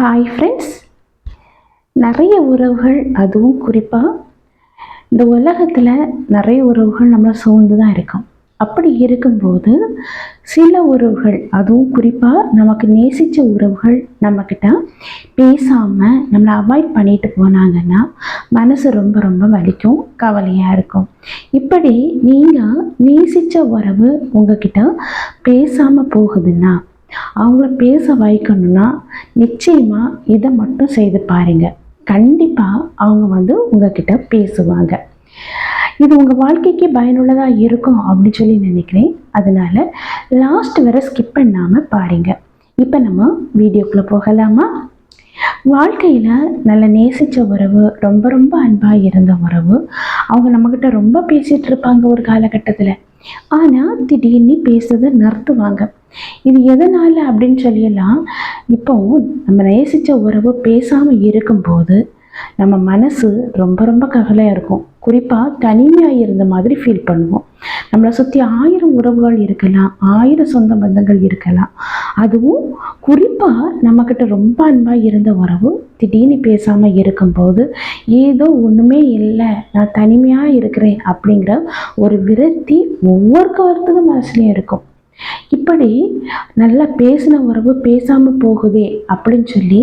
Hi friends நிறைய உறவுகள் அதுவும் குறிப்பாக இந்த உலகத்தில் நிறைய உறவுகள் நம்மளை சூழ்ந்து தான் இருக்கும். அப்படி இருக்கும்போது சில உறவுகள் அதுவும் குறிப்பாக நமக்கு நேசித்த உறவுகள் நம்மக்கிட்ட பேசாமல் நம்மளை அவாய்ட் பண்ணிட்டு போனாங்கன்னா மனசு ரொம்ப ரொம்ப வலிக்கும் கவலையாக இருக்கும். இப்படி நீங்கள் நேசித்த உறவு உங்ககிட்ட பேசாமல் போகுதுன்னா அவங்கள பேச வைக்கணும்னா நிச்சயமாக இதை மட்டும் செய்து பாருங்க. கண்டிப்பாக அவங்க வந்து உங்ககிட்ட பேசுவாங்க. இது உங்கள் வாழ்க்கைக்கு பயனுள்ளதாக இருக்கும் அப்படின்னு சொல்லி நினைக்கிறேன். அதனால் லாஸ்ட் வரை ஸ்கிப் பண்ணாமல் பாருங்க. இப்போ நம்ம வீடியோக்குள்ளே போகலாமா? வாழ்க்கையில் நல்ல நேசித்த உறவு ரொம்ப ரொம்ப அன்பாக இருந்த உறவு அவங்க நம்மக்கிட்ட ரொம்ப பேசிகிட்டு இருப்பாங்க ஒரு காலகட்டத்தில். ஆனால் திடீர்னு பேசுறதை நிறுத்துவாங்க. இது எதனால் அப்படின்னு சொல்லியெல்லாம் இப்போ நம்ம நேசித்த உறவு பேசாமல் இருக்கும்போது நம்ம மனசு ரொம்ப ரொம்ப கவலையாக இருக்கும். குறிப்பாக தனிமையாக இருந்த மாதிரி ஃபீல் பண்ணுவோம். நம்மளை சுற்றி ஆயிரம் உறவுகள் இருக்கலாம் ஆயிரம் சொந்த பந்தங்கள் இருக்கலாம். அதுவும் குறிப்பாக நம்மக்கிட்ட ரொம்ப அன்பாக இருந்த உறவு திடீர்னு பேசாமல் இருக்கும்போது ஏதோ ஒன்றுமே இல்லை நான் தனிமையாக இருக்கிறேன் அப்படிங்கிற ஒரு விரக்தி ஒவ்வொருத்தருக்கும் மனசுலையும் இருக்கும். இப்படி நல்லா பேசின உறவு பேசாமல் போகுதே அப்படின்னு சொல்லி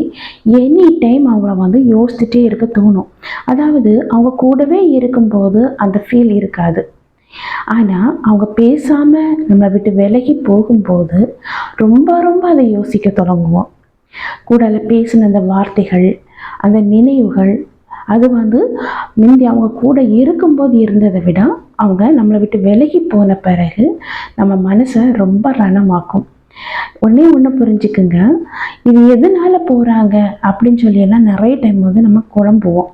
எனி டைம் அவங்கள வந்து யோசிச்சுட்டே இருக்க தோணும். அதாவது அவங்க கூடவே இருக்கும்போது அந்த ஃபீல் இருக்காது. ஆனால் அவங்க பேசாமல் நம்மளை விட்டு விலகி போகும்போது ரொம்ப ரொம்ப அதை யோசிக்க தொடங்குவோம். கூட பேசின அந்த வார்த்தைகள் அந்த நினைவுகள் அது வந்து முந்தி அவங்க கூட இருக்கும்போது இருந்ததை விட அவங்க நம்மளை விட்டு விலகி போன பிறகு நம்ம மனசை ரொம்ப ரணமாக்கும். ஒன்றே ஒன்று புரிஞ்சுக்குங்க. இது எதனால் போகிறாங்க அப்படின்னு சொல்லியெல்லாம் நிறைய டைம் வந்து நம்ம குழம்புவோம்.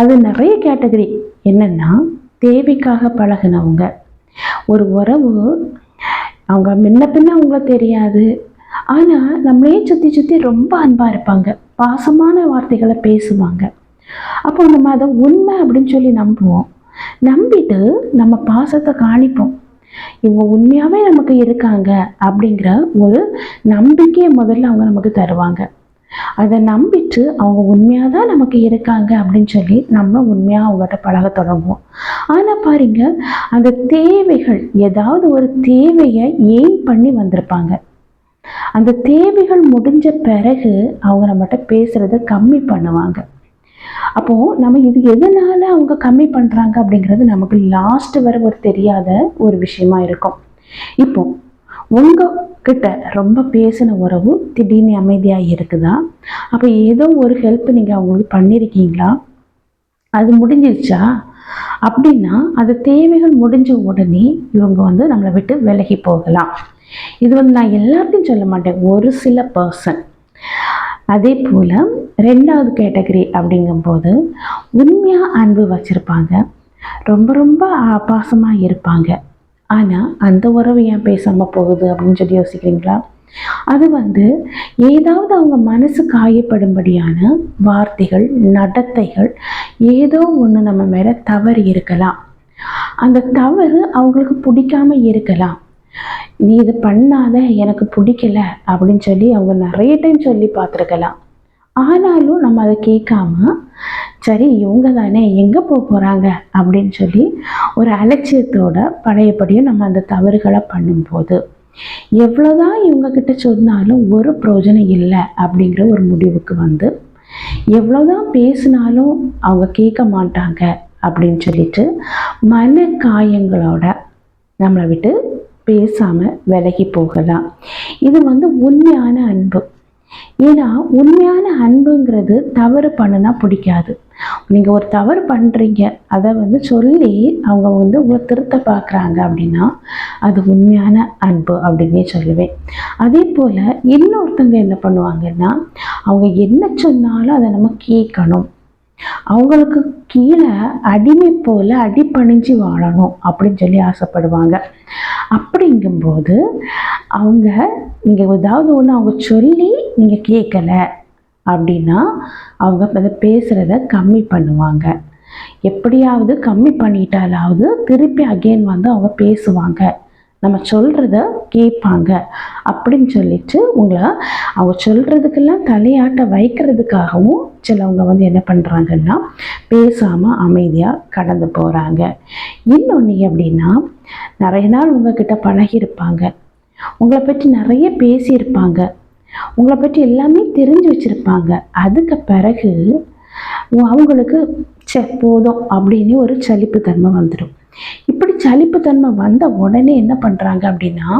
அது நிறைய கேட்டகரி என்னென்னா தேவைக்காக பழகினவங்க. ஒரு உறவு அவங்க முன்ன பின்ன அவங்கள தெரியாது. ஆனால் நம்மளையே சுற்றி சுற்றி ரொம்ப அன்பாக இருப்பாங்க. பாசமான வார்த்தைகளை பேசுவாங்க. அப்போ நம்ம அதை உண்மை அப்படின்னு சொல்லி நம்புவோம். நம்பிட்டு நம்ம பாசத்தை காணிப்போம். இவங்க உண்மையாகவே நமக்கு இருக்காங்க அப்படிங்கிற ஒரு நம்பிக்கையை முதல்ல அவங்க நமக்கு தருவாங்க. அதை நம்பிட்டு அவங்க உண்மையாக தான் நமக்கு இருக்காங்க அப்படின்னு சொல்லி நம்ம உண்மையாக அவங்ககிட்ட பழக தொடங்குவோம். ஆனால் பாருங்க அந்த தேவைகள் ஏதாவது ஒரு தேவையை எய்ம் பண்ணி வந்திருப்பாங்க? அந்த தேவைகள் முடிஞ்ச பிறகு அவங்க நம்மகிட்ட பேசுகிறத கம்மி பண்ணுவாங்க. அப்போது நம்ம இது எதனால் அவங்க கம்மி பண்ணுறாங்க அப்படிங்கிறது நமக்கு லாஸ்ட் வரை ஒரு தெரியாத ஒரு விஷயமா இருக்கும். இப்போ உங்ககிட்ட ரொம்ப பேசின உறவு திடீர்னு அமைதியாக இருக்குதா? அப்போ ஏதோ ஒரு ஹெல்ப் நீங்கள் அவங்களுக்கு பண்ணியிருக்கீங்களா அது முடிஞ்சிருச்சா? அப்படின்னா அது தேவைகள் முடிஞ்ச உடனே இவங்க வந்து நம்மளை விட்டு விலகி போகலாம். இது வந்து நான் எல்லாத்தையும் சொல்ல மாட்டேன். ஒரு சில பர்சன் அதே போல் ரெண்டாவது கேட்டகரி அப்படிங்கும்போது உண்மையாக அன்பு வச்சுருப்பாங்க. ரொம்ப ரொம்ப பாசமாக இருப்பாங்க. ஆனால் அந்த உறவு ஏன் பேசாமல் போகுது அப்படின்னு சொல்லி யோசிக்கிறீங்களா? அது வந்து ஏதாவது அவங்க மனசு காயப்படும்படியான வார்த்தைகள் நடத்தைகள் ஏதோ ஒன்று நம்ம மேலே தவறு இருக்கலாம். அந்த தவறு அவங்களுக்கு பிடிக்காம இருக்கலாம். நீ இது பண்ணாத எனக்கு பிடிக்கல அப்படின்னு சொல்லி அவங்க நிறைய டைம் சொல்லி பார்த்துருக்கலாம். ஆனாலும் நம்ம அதை கேட்காம சரி இவங்க தானே எங்கே போக போகிறாங்க அப்படின்னு சொல்லி ஒரு அலட்சியத்தோட பழையபடியும் நம்ம அந்த தவறுகளை பண்ணும்போது எவ்வளோதான் இவங்கக்கிட்ட சொன்னாலும் ஒரு பிரயோஜனம் இல்லை அப்படிங்கிற ஒரு முடிவுக்கு வந்து எவ்வளோதான் பேசினாலும் அவங்க கேட்க மாட்டாங்க அப்படின்னு சொல்லிட்டு மன காயங்களோட நம்மளை விட்டு பேசாமல் விலகி போகலாம். இது வந்து உண்மையான அன்பு. ஏன்னா உண்மையான அன்புங்கிறது தவறு பண்ணுனா பிடிக்காது. நீங்கள் ஒரு தவறு பண்ணுறீங்க அதை வந்து சொல்லி அவங்க வந்து உங்களை திருத்த பார்க்குறாங்க அப்படின்னா அது உண்மையான அன்பு அப்படின்னே சொல்லுவேன். அதே போல் இன்னொருத்தங்க என்ன பண்ணுவாங்கன்னா அவங்க என்ன சொன்னாலும் அதை நம்ம கேட்கணும். அவங்களுக்கு கீழே அடிமை போல் அடிப்பணிஞ்சு வாழணும் அப்படின்னு சொல்லி ஆசைப்படுவாங்க. அப்படிங்கும்போது அவங்க நீங்கள் ஏதாவது ஒன்று அவங்க சொல்லி நீங்கள் கேட்கல அப்படின்னா அவங்க அதை பேசுகிறத கம்மி பண்ணுவாங்க. எப்படியாவது கம்மி பண்ணிட்டாலாவது திருப்பி அகெயின் வந்து அவங்க பேசுவாங்க. நம்ம சொல்கிறத கேட்பாங்க. அப்படின்னு சொல்லிட்டு உங்களை அவங்க சொல்கிறதுக்கெல்லாம் தலையாட்ட வைக்கிறதுக்காகவும் சிலவங்க வந்து என்ன பண்ணுறாங்கன்னா பேசாமல் அமைதியாக கடந்து போகிறாங்க இன்னொன்று அப்படின்னா நிறைய நாள் உங்ககிட்ட பழகியிருப்பாங்க. உங்களை பற்றி நிறைய பேசியிருப்பாங்க. உங்களை பற்றி எல்லாமே தெரிஞ்சு வச்சுருப்பாங்க. அதுக்கு பிறகு அவங்களுக்கு சே போதும் அப்படின்னு ஒரு சலிப்புத்தன்மை வந்துடும். இப்படி சலிப்புத்தன்மை வந்த உடனே என்ன பண்ணுறாங்க அப்படின்னா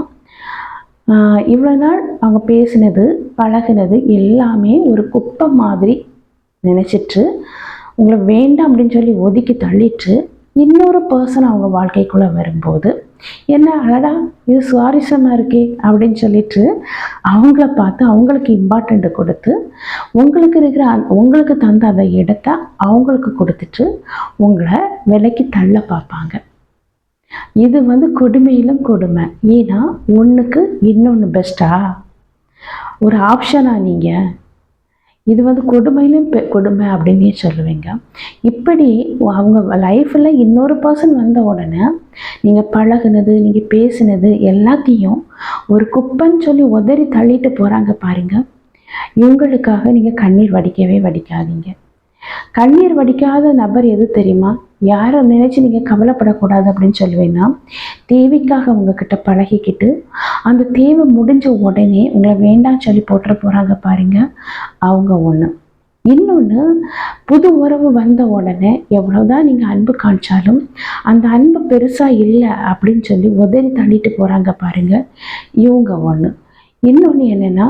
ஆஹ் இவ்வளோ நாள் அவங்க பேசினது பழகுனது எல்லாமே ஒரு குப்பை மாதிரி நினச்சிட்டு உங்களை வேண்டாம் அப்படின்னு சொல்லி ஒதுக்கி தள்ளிட்டு இன்னொரு பர்சன் அவங்க வாழ்க்கைக்குள்ளே வரும்போது என்ன அழடா இது சுவாரஸ்யமாக இருக்கே அப்படின்னு சொல்லிட்டு அவங்கள பார்த்து அவங்களுக்கு இம்பார்ட்டண்ட்டு கொடுத்து உங்களுக்கு இருக்கிற அந் உங்களுக்கு தந்த அந்த இடத்த அவங்களுக்கு கொடுத்துட்டு உங்களை விலைக்கு தள்ள பார்ப்பாங்க. இது வந்து கொடுமையிலும் கொடுமை. ஏன்னா ஒன்றுக்கு இன்னொன்று பெஸ்ட்டா ஒரு ஆப்ஷனா நீங்கள் இது வந்து கொடுமையிலும் கொடுமை அப்படின்னே சொல்லுவீங்க. இப்படி அவங்க லைஃப்பில் இன்னொரு பர்சன் வந்த உடனே நீங்கள் பழகுனது நீங்கள் பேசினது எல்லாத்தையும் ஒரு குப்பைன்னு சொல்லி உதறி தள்ளிட்டு போகிறாங்க பாருங்க. இவங்களுக்காக நீங்கள் கண்ணீர் வடிக்கவே வடிக்காதீங்க. கண்ணீர் வடிக்காத நபர் எது தெரியுமா? யாரை நினைச்சு நீங்கள் கவலைப்படக்கூடாது அப்படின்னு சொல்லுவேன்னா தேவைக்காக உங்ககிட்ட பழகிக்கிட்டு அந்த தேவை முடிஞ்ச உடனே உங்களை வேண்டாம் சொல்லி போட்டுற போகிறாங்க பாருங்க அவங்க ஒன்று இன்னொன்று புது உறவு வந்த உடனே எவ்வளோதான் நீங்கள் அன்பு காமிச்சாலும் அந்த அன்பு பெருசாக இல்லை அப்படின்னு சொல்லி உதறி தள்ளிட்டு போகிறாங்க பாருங்க இவங்க ஒன்று இன்னொன்று என்னென்னா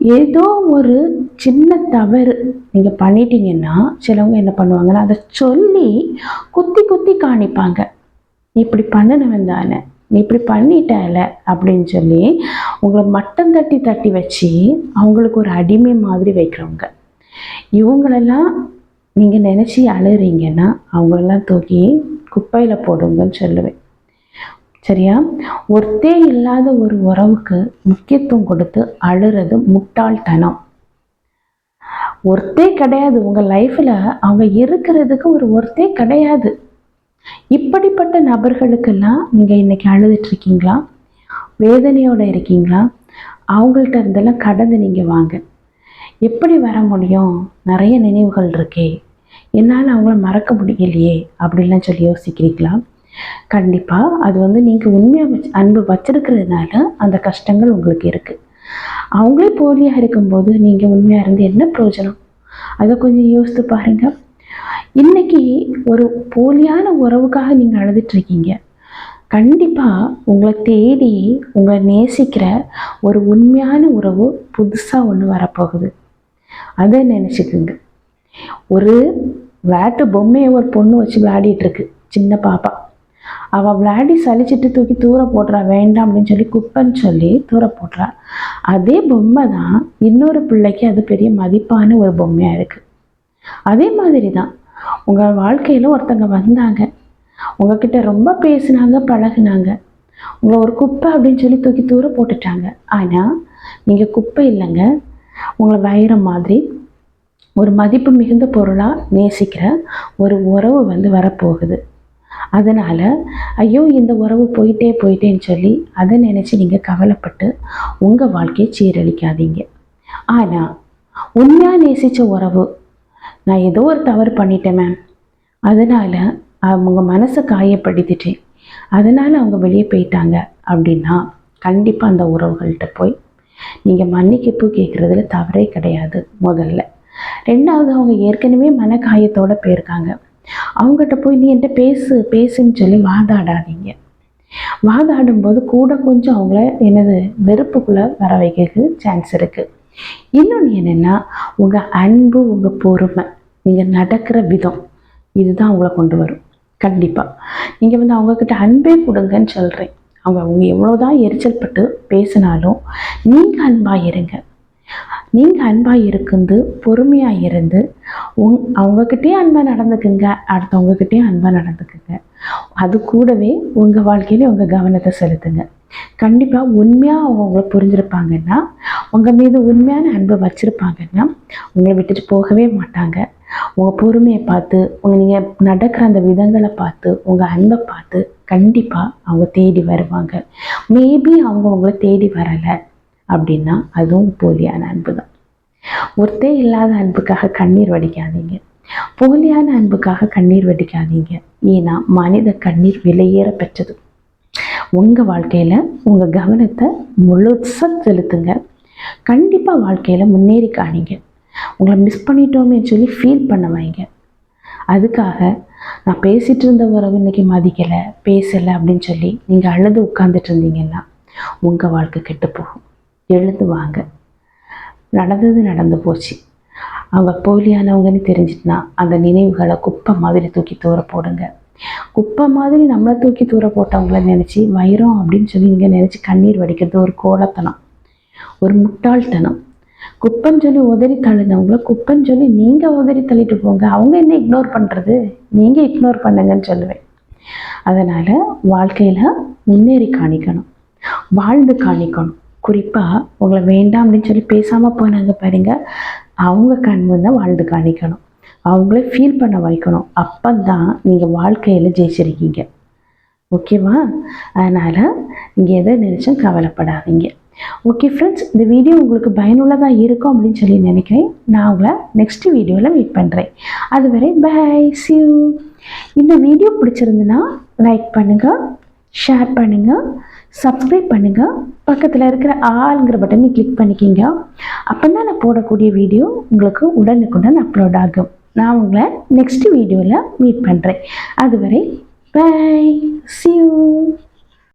ஏதோ ஒரு சின்ன தவறு நீங்கள் பண்ணிட்டீங்கன்னா சிலவங்க என்ன பண்ணுவாங்கன்னா அதை சொல்லி குத்தி குத்தி காணிப்பாங்க. நீ இப்படி பண்ணினவன் தானே நீ இப்படி பண்ணிட்டல அப்படின்னு சொல்லி உங்களை மட்டம் தட்டி தட்டி வச்சு அவங்களுக்கு ஒரு அடிமை மாதிரி வைக்கிறவங்க. இவங்களெல்லாம் நீங்கள் நினச்சி அழுறீங்கன்னா அவங்களெல்லாம் தூக்கி குப்பையில் போடுங்கன்னு சொல்லுவேன். சரியா? ஒருத்தே இல்லாத ஒரு உறவுக்கு முக்கியத்துவம் கொடுத்து அழுறது முட்டாள்தனம். ஒருத்தே கிடையாது. உங்கள் லைஃப்பில் அவங்க இருக்கிறதுக்கு ஒரு ஒருத்தே கிடையாது. இப்படிப்பட்ட நபர்களுக்கெல்லாம் நீங்கள் இன்றைக்கி அழுதுட்ருக்கீங்களா வேதனையோடு இருக்கீங்களா? அவங்கள்ட்ட இருந்தெல்லாம் கடந்து நீங்கள் வாங்க. எப்படி வர முடியும்? நிறைய நினைவுகள் இருக்கே. என்னால் அவங்கள மறக்க முடியலையே அப்படின்லாம் சொல்லி யோசிக்கிறீங்களா? கண்டிப்பாக அது வந்து நீங்கள் உண்மையாக வச்சு அன்பு வச்சிருக்கிறதுனால அந்த கஷ்டங்கள் உங்களுக்கு இருக்குது அவங்களே போலியாக இருக்கும்போது நீங்கள் உண்மையாக இருந்து என்ன பிரயோஜனம்? அதை கொஞ்சம் யோசித்து பாருங்க. இன்னைக்கு ஒரு போலியான உறவுக்காக நீங்கள் அழுதுட்ருக்கீங்க கண்டிப்பாக உங்களை தேடி உங்களை நேசிக்கிற ஒரு உண்மையான உறவு புதுசாக ஒன்று வரப்போகுது. அதை நினச்சிக்கோங்க. ஒரு விளையாட்டு பொம்மையை ஒரு பொண்ணு வச்சு விளையாடிட்டு இருக்கு சின்ன பாப்பா. அவள் விளையாடி சலிச்சிட்டு தூக்கி தூர போடுறா வேண்டாம் அப்படின்னு சொல்லி குப்பைன்னு சொல்லி தூர போடுறா அதே பொம்மை தான் இன்னொரு பிள்ளைக்கு அது பெரிய மதிப்பான ஒரு பொம்மையாக இருக்குது அதே மாதிரி தான் உங்கள் வாழ்க்கையில் ஒருத்தங்க வந்தாங்க. உங்ககிட்ட ரொம்ப பேசினாங்க பழகுனாங்க. உங்களை ஒரு குப்பை அப்படின்னு சொல்லி தூக்கி தூர போட்டுட்டாங்க. ஆனால் நீங்கள் குப்பை இல்லைங்க. உங்களை வைரம் மாதிரி ஒரு மதிப்பு மிகுந்த பொருளாக நேசிக்கிற ஒரு உறவு வந்து வரப்போகுது. அதனால் ஐயோ இந்த உறவு போயிட்டே போயிட்டேன்னு சொல்லி அதை நினச்சி நீங்கள் கவலைப்பட்டு உங்கள் வாழ்க்கையை சீரழிக்காதீங்க. ஆனால் உண்மையாக நேசித்த உறவு நான் ஏதோ ஒரு தவறு பண்ணிட்டேன் மேம் அதனால் அவங்க மனசை காயப்படுத்திட்டேன். அதனால் அவங்க வெளியே போயிட்டாங்க. அப்படின்னா கண்டிப்பாக அந்த உறவுகள்கிட்ட போய் நீங்கள் மன்னிக்கப்பு கேட்குறதுல தவறே கிடையாது முதல்ல. ரெண்டாவது அவங்க ஏற்கனவே மன காயத்தோடு போயிருக்காங்க. அவங்ககிட்ட போய் நீ என்கிட்ட பேசு பேசுன்னு சொல்லி வாதாடாதீங்க. வாதாடும்போது கூட கொஞ்சம் அவங்கள எனது வெறுப்புக்குள்ளே வர வைக்கிறதுக்கு சான்ஸ் இருக்குது இன்னொன்று என்னென்னா உங்கள் அன்பு உங்கள் பொறுமை நீங்கள் நடக்கிற விதம் இதுதான் அவங்கள கொண்டு வரும். கண்டிப்பாக நீங்கள் வந்து அவங்கக்கிட்ட அன்பே கொடுங்கன்னு சொல்கிறேன் அவங்க அவங்க எவ்வளோதான் எரிச்சல் பட்டு பேசினாலும் நீங்கள் அன்பாக இருங்க. நீங்கள் அன்பாக இருந்து பொறுமையாக இருந்து உங் அவங்கக்கிட்டேயும் அன்பாக நடந்துக்குங்க அடுத்தவங்கக்கிட்டேயும் அன்பாக நடந்துக்குங்க. அது கூடவே உங்கள் வாழ்க்கையில உங்கள் கவனத்தை செலுத்துங்க. கண்டிப்பாக உண்மையாக அவங்க உங்களை புரிஞ்சிருப்பாங்கன்னா உங்கள் மீது உண்மையான அன்பை வச்சுருப்பாங்கன்னா உங்களை விட்டுட்டு போகவே மாட்டாங்க. உங்கள் பொறுமையை பார்த்து உங்கள் நீங்கள் நடக்கிற அந்த விதங்களை பார்த்து உங்கள் அன்பை பார்த்து கண்டிப்பாக அவங்க தேடி வருவாங்க. மேபி அவங்க உங்களை தேடி வரலை. அப்படின்னா அதுவும் போலியான அன்பு தான் ஒருத்தே இல்லாத அன்புக்காக கண்ணீர் வடிக்காதீங்க. போலியான அன்புக்காக கண்ணீர் வடிக்காதீங்க. ஏன்னா மனித கண்ணீர் விலையேற பெற்றது. உங்கள் வாழ்க்கையில் உங்கள் கவனத்தை முழுசாக செலுத்துங்க. கண்டிப்பாக வாழ்க்கையில் முன்னேறி காணிங்க. உங்களை மிஸ் பண்ணிட்டோமே சொல்லி ஃபீல் பண்ண வைங்க. அதுக்காக நான் பேசிகிட்டு இருந்த உறவு இன்னைக்கு மதிக்கலை பேசலை அப்படின்னு சொல்லி நீங்கள் அழுது உட்காந்துட்டு இருந்தீங்கன்னா உங்கள் வாழ்க்கை கெட்டு போகும். எழுதுவாங்க. நடந்தது நடந்து போச்சு. அவங்க போலியானவங்கன்னு தெரிஞ்சிட்டுனா அந்த நினைவுகளை குப்பை மாதிரி தூக்கி தூர போடுங்க. குப்பை மாதிரி நம்மளை தூக்கி தூர போட்டவங்கள நினச்சி வைரம் அப்படின்னு சொல்லி நீங்கள் நினச்சி கண்ணீர் வடிக்கிறது ஒரு கோலத்தனம். ஒரு முட்டாள்தனம். குப்பைன்னு சொல்லி உதறி தள்ளினவங்கள குப்பைன்னு சொல்லி நீங்கள் உதறி தள்ளிட்டு போங்க. அவங்க என்ன இக்னோர் பண்ணுறது நீங்கள் இக்னோர் பண்ணுங்கன்னு சொல்லுவேன். அதனால் வாழ்க்கையில் முன்னேறி காணிக்கணும். வாழ்ந்து காணிக்கணும். குறிப்பாக உங்களை வேண்டாம் அப்படின்னு சொல்லி பேசாமல் போனாங்க பாருங்க அவங்க கண் வந்து வாழ்ந்து காணிக்கணும். அவங்கள ஃபீல் பண்ண வைக்கணும். அப்போ தான் நீங்கள் வாழ்க்கையில் ஜெயிச்சிருக்கீங்க. ஓகேவா அதனால் நீங்கள் எதை நினச்சும் கவலைப்படாதீங்க. ஓகே ஃப்ரெண்ட்ஸ் இந்த வீடியோ உங்களுக்கு பயனுள்ளதாக இருக்கும் அப்படின்னு சொல்லி நினைக்கிறேன். நான் உங்களை நெக்ஸ்ட் வீடியோவில் மீட் பண்ணுறேன் அதுவரை பை சியூ இந்த வீடியோ பிடிச்சிருந்துன்னா லைக் பண்ணுங்கள் ஷேர் பண்ணுங்கள் சப்ஸ்கிரைப் பண்ணுங்கள் பக்கத்தில் இருக்கிற ஆளுங்கிற பட்டனை கிளிக் பண்ணிக்கிங்க. அப்போ தான் நான் போடக்கூடிய வீடியோ உங்களுக்கு உடனுக்குடன் அப்லோட் ஆகும். நான் உங்களை நெக்ஸ்ட் வீடியோவில் மீட் பண்ணுறேன் அதுவரை பை சியூ